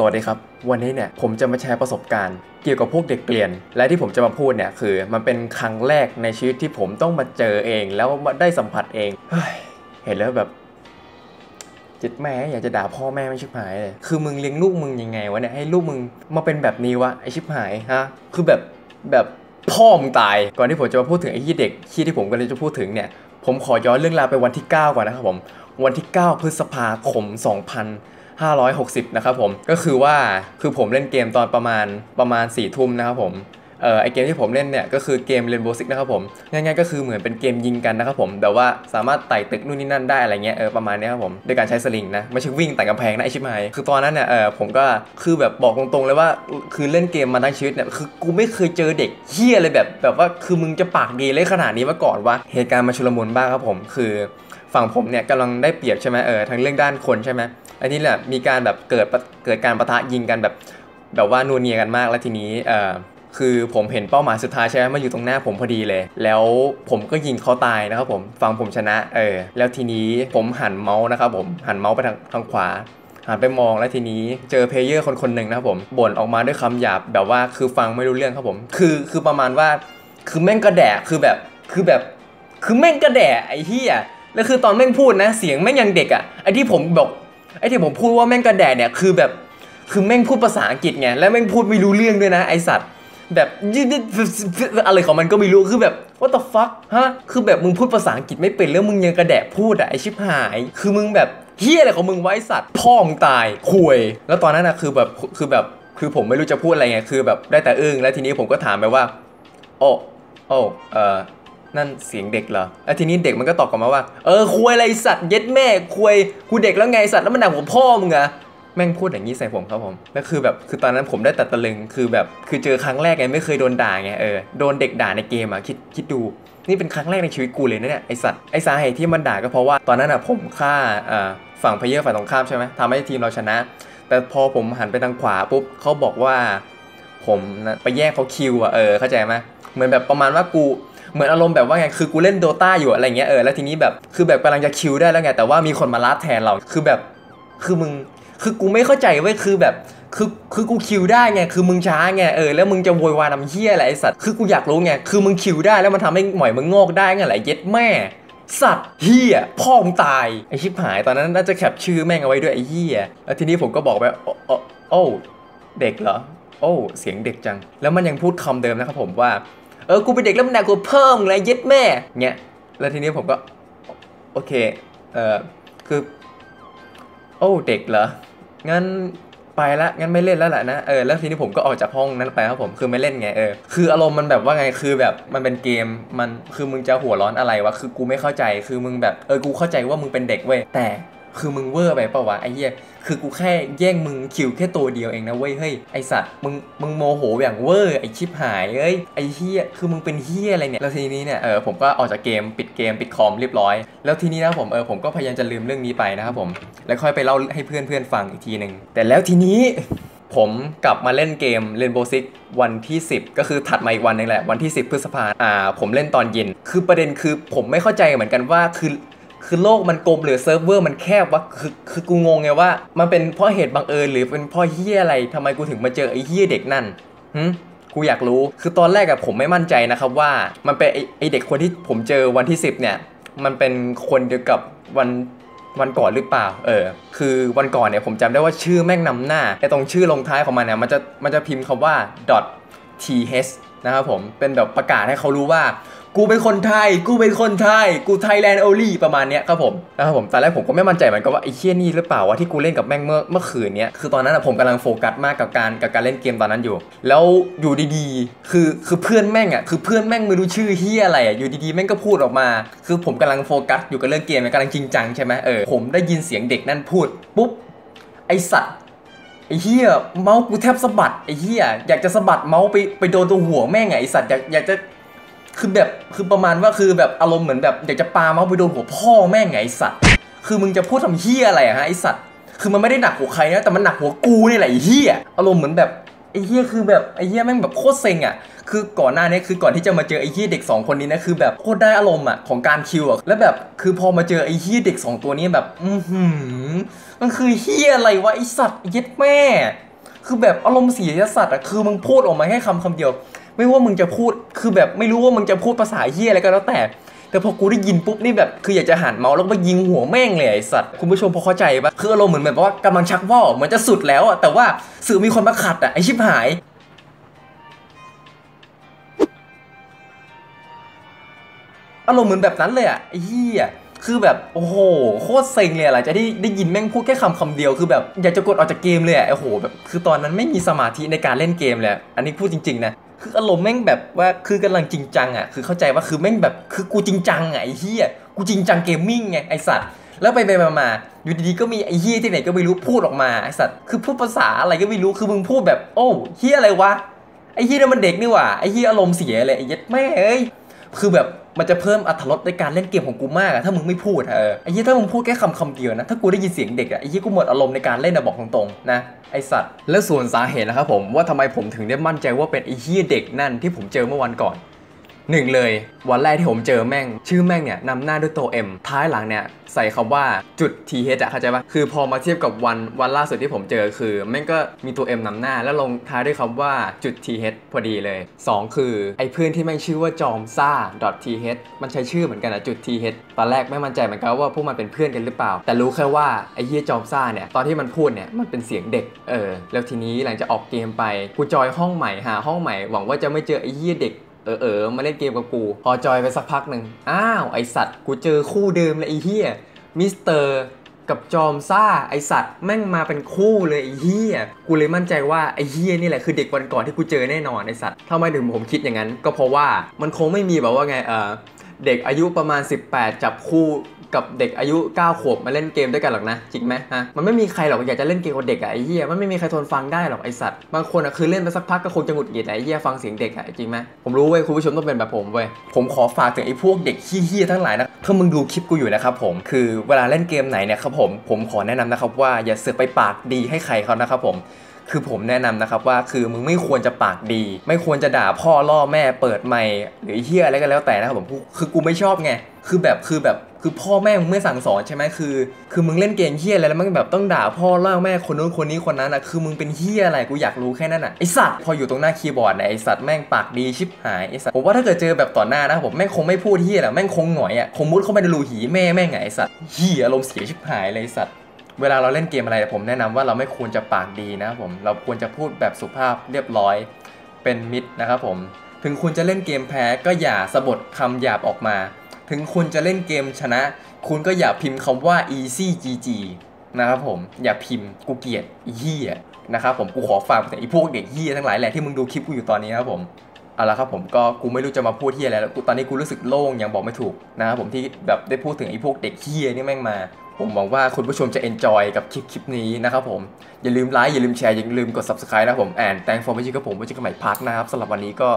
สวัสดีครับ วันนี้เนี่ยผมจะมาแชร์ประสบการณ์เกี่ยวกับพวกเด็กเกลียน และที่ผมจะมาพูดเนี่ยคือ มันเป็นครั้งแรกในชีวิตที่ผมต้องมาเจอเอง แล้วได้สัมผัสเองเฮ้ยเห็นแล้วแบบจิตแม่อยากจะด่าพ่อแม่ไม่ชิบหายเลยคือมึงเลี้ยงลูกมึงยังไงวะเนี่ยให้ลูกมึงมาเป็นแบบนี้วะไอชิบหายฮะคือแบบแบบพ่อมึงตายก่อนที่ผมจะมาพูดถึงไอ้ที่เด็กที่ที่ผมกำลังจะพูดถึงเนี่ยผมขอย้อนเรื่องราวไปวันที่ 9 ก่อนนะครับผมวันที่ 9 พฤษภาคม 560 นะครับผม ก็คือว่าคือผมเล่นเกมตอนประมาณประมาณ4ทุ่มนะครับผมเออไอเกมที่ผมเล่นเนี่ยก็คือเกม Rainbow Six นะครับผมง่ายๆก็คือเหมือนเป็นเกมยิงกันนะครับผมแต่ว่าสามารถไต่ตึกนู่นนี่นั่นได้อะไรเงี้ยเออประมาณนี้ครับผมโดยการใช้สลิงนะไม่ใช่วิ่งไต่กำแพงนะไอชิบหายคือตอนนั้นเนี่ยเออผมก็คือแบบบอกตรงๆเลยว่าคือเล่นเกมมาทั้งชีวิตเนี่ยคือกูไม่เคยเจอเด็กเฮี้ยอะไรแบบแบบว่าคือมึงจะปากดีเลยขนาดนี้มาก่อนวะเหตุการณ์มาชุลมุนบ้างครับผมคือฝั่งผมเนี่ยกำลังได้เปรียบใช่ไหมเออทั้งเรื่องด้านคนใช่ไหม อันนี้แหละมีการแบบเกิดเกิดการประทะยิงกันแบบแบบว่านัวเนียกันมากแล้วทีนี้เอ่อคือผมเห็นเป้าหมายสุดท้ายใช่ไหมมันอยู่ตรงหน้าผมพอดีเลย แล้วผมก็ยิงเขาตายนะครับผมฟังผมชนะเออแล้วทีนี้ผมหันเมาส์นะครับผมหันเมาส์ไปทางทางขวาหันไปมองแล้วทีนี้เจอเพลเยอร์คนคนหนึ่งนะครับผมบ่นออกมาด้วยคำหยาบแบบว่าคือฟังไม่รู้เรื่องครับผม คือคือประมาณว่า คือแม่งกระแดะคือแบบคือแบบ คือแม่งกระแดะไอ้เหี้ยแล้วคือตอนแม่งพูดนะ เสียงแม่งยังเด็กอะไอ้ที่ผมบอก ไอ้ที่ผมพูดว่าแม่งกระแดเนี่ยคือแบบคือแม่งพูดภาษาอังกฤษไงแล้วแม่งพูดไม่รู้เรื่องด้วยนะไอสัตว์แบบยืดอะไรของมันก็ไม่รู้คือแบบ what the fuck ฮะคือแบบมึงพูดภาษาอังกฤษไม่เป็นแล้วมึงยังกระแดะพูดอะไอชิบหาย คือมึงแบบเฮียอะไรของมึงไว้สัตว์พ่อมึงตายคุยแล้วตอนนั้นอะคือแบบคือแบบคือผมไม่รู้จะพูดอะไรไงคือแบบได้แต่อึ้งแล้วทีนี้ผมก็ถามไปว่า โอ้โอ้เออ นั่นเสียงเด็กเหรอแล้วทีนี้เด็กมันก็ตอบกลับมาว่า เออคุยอะไรสัตว์เย็ดแม่คุยกูเด็กแล้วไงสัตว์แล้วมันหนักหัวพ่อมึงอะแม่งพูดอย่างนี้ใส่ผมครับผมแล้วคือแบบคือตอนนั้นผมได้แต่ตะลึงคือแบบคือเจอครั้งแรกไงไม่เคยโดนด่าไงเออโดนเด็กด่าในเกมอะคิดคิดดูนี่เป็นครั้งแรกในชีวิตกูเลยนะเนี่ยไอสัตว์ไอสาเหตุที่มันด่าก็เพราะว่าตอนนั้นอะผมฆ่าฝั่งเพเยอร์ฝ่ายตรงข้ามใช่ไหมทำให้ทีมเราชนะ แต่พอผมหันไปทางขวาปุ๊บเขาบอกว่า ผมนะไปแย่งเขาคิวอะเออเข้าใจไหมเหมือนแบบประมาณว่ากู เหมือนอารมณ์แบบว่าไงคือกูเล่นโดตาอยู่อะไรเงี้ยเออแล้วทีนี้แบบคือแบบกำลังจะคิวได้แล้วไงแต่ว่ามีคนมาลัดแทนเราคือแบบคือมึงคือกูไม่เข้าใจเว้ยคือแบบคือคือกูคิวได้ไงคือมึงช้าไงเออแล้วมึงจะโวยวายทำเฮี้ยอะไรไอสัตว์คือกูอยากรู้ไงคือมึงคิวได้แล้วมันทำให้หมอยมึงงอกได้ไงไรเย็ดแม่ สัตว์เฮียพ่อมึงตายไอชิบหายตอนนั้นน่าจะแคปชื่อแม่งเอาไว้ด้วยไอเฮียแล้วทีนี้ผมก็บอกไปโอ้โอ้เด็กเหรอโอ้เสียงเด็กจัง แล้วมันยังพูดคำเดิมนะครับผมว่า เออกูเป็นเด็กแล้วมันด่ากูเพิ่มอะไรย็ดแม่เงี้ยแล้วทีนี้ผมก็ โอเคเออคือ โอ้เด็กเหรองั้นไปละงั้นไม่เล่นแล้วแหละนะเออแล้วทีนี้ผมก็ออกจากห้องนั้นไปครับผมคือไม่เล่นไงเออคืออารมณ์มันแบบว่าไงคือแบบมันเป็นเกมมันคือมึงจะหัวร้อนอะไรวะคือกูไม่เข้าใจคือมึงแบบเออกูเข้าใจว่ามึงเป็นเด็กเว้ยแต่ คือมึงเวอร์ไปเปล่าวะไอ้เหี้ยคือกูแค่แย่งมึงคิวแค่ตัวเดียวเองนะเว้ยเฮ้ยไอสัตว์มึงมึงโมโหอย่างเวอร์ไอชิบหายเอ้ยไอเหี้ยคือมึงเป็นเหี้ยอะไรเนี่ยแล้วทีนี้เนี่ยเออผมก็ออกจากเกมปิดเกมปิดคอมเรียบร้อย แล้วทีนี้นะผมเออผมก็พยายามจะลืมเรื่องนี้ไปนะครับผมแล้วค่อยไปเล่าให้เพื่อนๆฟังอีกทีหนึ่งแต่แล้วทีนี้ผมกลับมาเล่นเกม Rainbow Six วันที่ 10 ก็คือถัดมาอีกวันหนึงแหละ วันที่ 10 พฤษภาอ่า ผมเล่นตอนเย็น คือประเด็นคือผมไม่เข้าใจเหมือนกันว่าคือ คือโลกมันกลมหรือเซิร์ฟเวอร์มันแคบวะคือคือกูงงไงว่ามันเป็นเพราะเหตุบังเอิญหรือเป็นเพราะเฮี้ยอะไรทำไมกูถึงมาเจอไอ้เฮี้ยเด็กนั่นหึกูอยากรู้คือตอนแรกอะผมไม่มั่นใจนะครับว่า มันเป็นไอ้ไอเด็กคนที่ผมเจอวันที่ 10 เนี่ย มันเป็นคนเดียวกับวันวันก่อนหรือเปล่า เออ คือวันก่อนเนี่ยผมจำได้ว่าชื่อแม่งนำหน้าไอ้ตรงชื่อลงท้ายของมันเนี่ยมันจะมันจะพิมพ์คำว่า .th นะครับผมเป็นแบบประกาศให้เขารู้ว่า กูเป็นคนไทย กูเป็นคนไทย กูไทยแลนด์โอลี่ประมาณเนี้ยครับผมนะครับผมตอนแรกผมก็ไม่มั่นใจเหมือนกันว่าไอ้เชี่ยนี่หรือเปล่าวะที่กูเล่นกับแม่งเมื่อเมื่อคืนเนี้ยคือตอนนั้นอะผมกำลังโฟกัสมากกับการกับการเล่นเกมตอนนั้นอยู่ แล้วอยู่ดีๆ คือคือเพื่อนแม่งอะคือเพื่อนแม่งไม่รู้ชื่อเฮียอะไรอะอยู่ดีๆแม่งก็พูดออกมา คือผมกำลังโฟกัสอยู่กับเรื่องเกมกำลังจริงจังใช่ไหมเออผมได้ยินเสียงเด็กนั่นพูดปุ๊บไอสัตว์ไอ้เหี้ยเมาส์กูแทบสะบัดไอ้เหี้ยอยากจะสะบัดเมาส์ไปไปโดนตัวหัวแม่งไงไอ้สัตว์อยากอยากจะ คือแบบคือประมาณว่าคือแบบอารมณ์เหมือนแบบอยากจะปาเมาส์ไปโดนหัวพ่อแม่งไงสัตว์ คือมึงจะพูดทำเหี้ยอะไรอะฮะไอสัตว์ คือมันไม่ได้หนักหัวใครนะแต่มันหนักหัวกูนี่แหละไอเหี้ยอารมณ์เหมือนแบบไอ้เหี้ยคือแบบไอ้เหี้ยแม่งแบบโคตรเซ็งอะคือก่อนหน้านี้คือก่อนที่จะมาเจอไอ้เหี้ยเด็กสองคนนี้นะคือแบบโคตรได้อารมณ์อะของการคิวอะแล้วแบบคือพอมาเจอไอ้เหี้ยเด็กสองตัวนี้แบบ อือหือมันคือเฮี้ยอะไรวะไอสัตว์เย็ดแม่ คือแบบอารมณ์เสียสัตว์อะคือมึงพูดออกมาแค่คำคำเดียว ไม่ว่ามึงจะพูดคือแบบไม่รู้ว่ามึงจะพูดภาษาเฮียอะไรก็แล้วแต่ แต่พอกูได้ยินปุ๊บนี่แบบคืออยากจะหันเมาส์แล้วก็ไปยิงหัวแม่งเลยไอ้สัตว์คุณผู้ชมพอเข้าใจปะคืออารมณ์เหมือนแบบว่ากำลังชักว่าวเหมือนจะสุดแล้วอะแต่ว่าสื่อมีคนมาขัดอะไอชิบหายอารมณ์เหมือนแบบนั้นเลยอะไอ้เหี้ยคือแบบโอ้โหโคตรเซ็งเลยอะหลังจากที่ได้ยินแม่งพูดแค่คำคำเดียวคือแบบอยากจะกดออกจากเกมเลยอะโอ้โหแบบคือตอนนั้นไม่มีสมาธิในการเล่นเกมเลยอะอันนี้พูดจริงๆนะ คืออารมณ์แม่งแบบว่าคือกำลังจริงจังอะคือเข้าใจว่าคือแม่งแบบคือกูจริงจังไงไอ้เฮียกูจริงจังเกมมิ่งไงไอสัตว์แล้วไปไปมามาอยู่ดีๆก็มีไอ้เฮียที่ไหนก็ไม่รู้พูดออกมาไอสัตว์คือพูดภาษาอะไรก็ไม่รู้คือมึงพูดแบบ โอ้เฮียอะไรวะไอ้เฮียนั่นมันเด็กนี่หว่าไอ้เฮียอารมณ์เสียเลยไอ้เยัดแม่เอ้ย คือแบบมันจะเพิ่มอรรถรสในการเล่นเกมของกูมากอะถ้ามึงไม่พูดอะเออไอ้เฮียถ้ามึงพูดแค่คำคำเดียวนะ ถ้ากูได้ยินเสียงเด็กอะไอ้เฮียกูหมดอารมณ์ในการเล่นนะบอกตรงๆนะไอสัตว์และส่วนสาเหตุนะครับผมว่าทำไมผมถึงได้มั่นใจว่าเป็นไอ้เฮียเด็กนั่นที่ผมเจอเมื่อวันก่อน หนึ่งเลย วันแรกที่ผมเจอแม่ง ชื่อแม่งเนี่ยนำหน้าด้วยตัว M ท้ายหลังเนี่ยใส่คำว่าจุด th อะเข้าใจปะคือพอมาเทียบกับวันวันล่าสุดที่ผมเจอคือแม่งก็มีตัว M นำหน้า แล้วลงท้ายด้วยคำว่าจุด th พอดีเลย 2 คือไอ้เพื่อนที่แม่งชื่อว่าจอมซ่า th มันใช้ชื่อเหมือนกันอะจุด th ตอนแรกไม่มั่นใจเหมือนกันว่าพวกมันเป็นเพื่อนกันหรือเปล่า แต่รู้แค่ว่าไอ้เฮียจอมซ่าเนี่ยตอนที่มันพูดเนี่ยมันเป็นเสียงเด็กเออแล้วทีนี้หลังจากออกเกมไปกูจอยห้องใหม่หาห้องใหม่หวังว่าจะไม่เจอไอ้เฮียเด็ก เออเออมาเล่นเกมกับกู พอจอยไปสักพักหนึ่งอ้าวไอสัตว์กูเจอคู่เดิมเลยไอเฮียมิสเตอร์กับจอมซ่าไอสัตว์แม่งมาเป็นคู่เลยไอเฮียกูเลยมั่นใจว่าไอเฮียนี่แหละคือเด็กวันก่อนที่กูเจอแน่นอนไอสัตว์ทำไมถึงผมคิดอย่างนั้น ก็เพราะว่ามันคงไม่มีแบบว่าไงเออเด็กอายุประมาณ 18 จับคู่ กับเด็กอายุ 9 ขวบมาเล่นเกมด้วยกันหรอกนะจริงไหมฮะมันไม่มีใครหรอกอยากจะเล่นเกมกับเด็กอะไอ้เหี้ยมันไม่มีใครทนฟังได้หรอกไอสัตว์บางคนอะคือเล่นไปสักพักก็คงจะหงุดหงิดไอ้เหี้ยฟังเสียงเด็กอะจริงไหมผมรู้เว้ยคุณผู้ชมต้องเป็นแบบผมเว้ยผมขอฝากถึงไอ้พวกเด็กขี้เหี้ยทั้งหลายนะถ้ามึงดูคลิปกูอยู่นะครับผมคือเวลาเล่นเกมไหนเนี่ยครับผมผมขอแนะนำนะครับว่าอย่าเสือกไปปากดีให้ใครเขานะครับผมคือผมแนะนำนะครับว่าคือมึงไม่ควรจะปากดี ไม่ควรจะด่าพ่อล่อแม่เปิดไมค์หรือเฮี้ยอะไรก็แล้วแต่นะครับผมคือคือกูไม่ชอบไงคือแบบคือแบบ คือพ่อแม่มึงไม่สั่งสอนใช่ไหมคือ คือมึงเล่นเกมเฮี้ยอะไรแล้วมึงแบบต้องด่าพ่อเล่อแม่คนนู้นคนนี้คนนั้นอะคือมึงเป็นเฮี้ยอะไรกูอยากรู้แค่นั้นอะไอสัตว์พออยู่ตรงหน้าคีย์บอร์ดเนี่ยไอสัตว์แม่งปากดีชิบหายไอสัตว์ผมว่าถ้าเกิดเจอแบบต่อหน้านะผมแม่งคงไม่พูดเฮี้ยแหละแม่งคงหงอยอะคงมุดเข้าไปในรูหีแม่แม่งไงไอสัตว์เฮี้ยอารมณ์เสียชิบหายเลยไอสัตว์เวลาเราเล่นเกมอะไรผมแนะนำว่าเราไม่ควรจะปากดีนะผมเราควรจะพูดแบบสุภาพเรียบร้อยเป็นมิตรนะครับผมถึงคุณจะเล่นเกมแพ้ก็อย่าสะบดคำหยาบออกมา ถึงคุณจะเล่นเกมชนะ คุณก็อย่าพิมพ์คำว่า easy gg นะครับผม อย่าพิมพ์กูเกลียดเฮียนะครับผมกูขอฝากไปถึงไอ้พวกเด็กเฮียทั้งหลายแหละที่มึงดูคลิปกูอยู่ตอนนี้นะครับผมเอาละครับผมก็กูไม่รู้จะมาพูดที่อะไรแล้วกูตอนนี้กูรู้สึกโล่งยังบอกไม่ถูกนะครับผมที่แบบได้พูดถึงไอ้พวกเด็กเฮียนี่แม่งมา ผมหวังว่าคุณผู้ชมจะ enjoy กับคลิปคลิปนี้นะครับผม อย่าลืมไลค์อย่าลืมแชร์อย่าลืมกด subscribe นะครับผม and thank for watching กับผมไว้เจอกันใหม่พาร์ทนะครับสำหรับวันนี้ก็